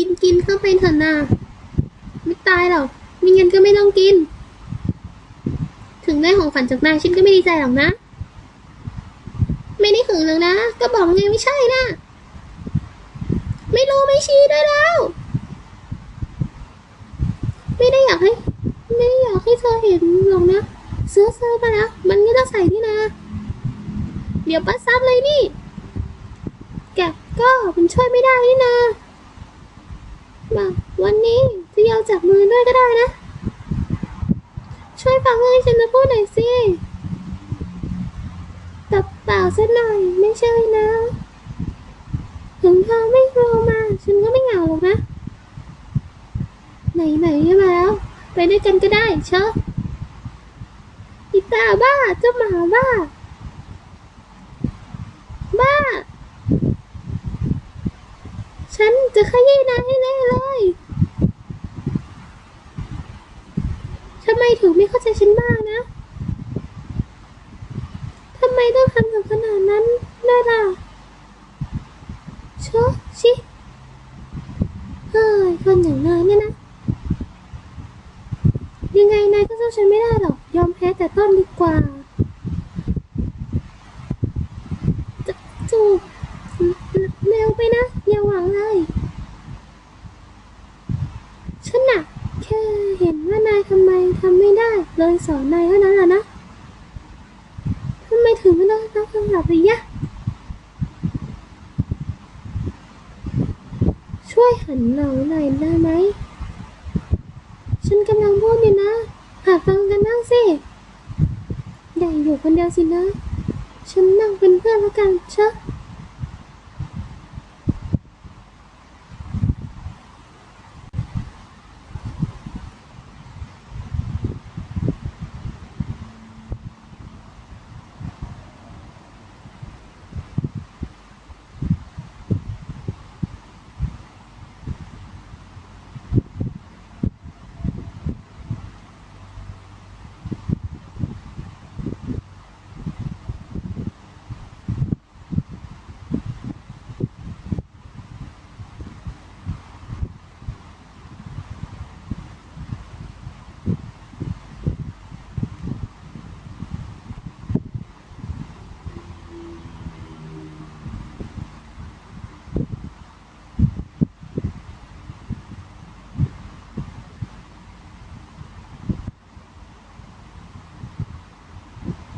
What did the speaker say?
กินกินเข้าไปเถอะนาไม่ตายหรอกไม่งั้นก็ไม่ต้องกิน ถึงได้ของขวัญจากนายฉันก็ไม่ดีใจหรอกนะ ไม่ได้หึงหรอกนะ ก็บอกไงไม่ใช่นะ ไม่รู้ไม่ชี้ด้วยแล้ว ไม่ได้อยากให้ ไม่ได้อยากให้เธอเห็นหรอกนะเสื้อเสื้อมาแล้ว มันก็จะใส่นี่นะ เดี๋ยวปัดซับเลยนี่ แกก็มันช่วยไม่ได้นี่นะ มาวันนี้จะยาวจับมือด้วยก็ได้นะ ช่วยฟังให้ฉันนะพูดหน่อยสิตับเปล่าสักหน่อยไม่ใช่นะ ถึงเธอไม่โทรมา ฉันก็ไม่เหงาหรอกนะ ไหนไหนๆก็มาแล้ว ไปด้วยกันก็ได้เชอะอีตาบ้าเจ้าหมาบ้า บ้า ฉันจะขยี้นายให้เละเลยทำไมถึงไม่เข้าใจฉันบ้างนะทำไมต้องทำถึงขนาดนั้นด้วยล่ะชอชิเฮ้ยคนอย่างนายเนี่ยนะ ยังไงนายก็สู้ฉันไม่ได้หรอก ยอมแพ้แต่ต้นดีกว่าจจูบเร็วไปนะ อย่าหวังเลย ฉันน่ะ แค่ เห็นว่านายทำไมทำไม่ได้เลยสอนนายเท่านั้นแหละนะทำไมถึงไม่ได้รับคำตอบเลยยะ ช่วยหันเราหน่อยได้ไหม ฉันกำลังพูดอยู่นะหัดฟังกันบ้างสิอย่าอยู่คนเดียวสินะ ฉันนั่งเป็นเพื่อนแล้วกันเชอะ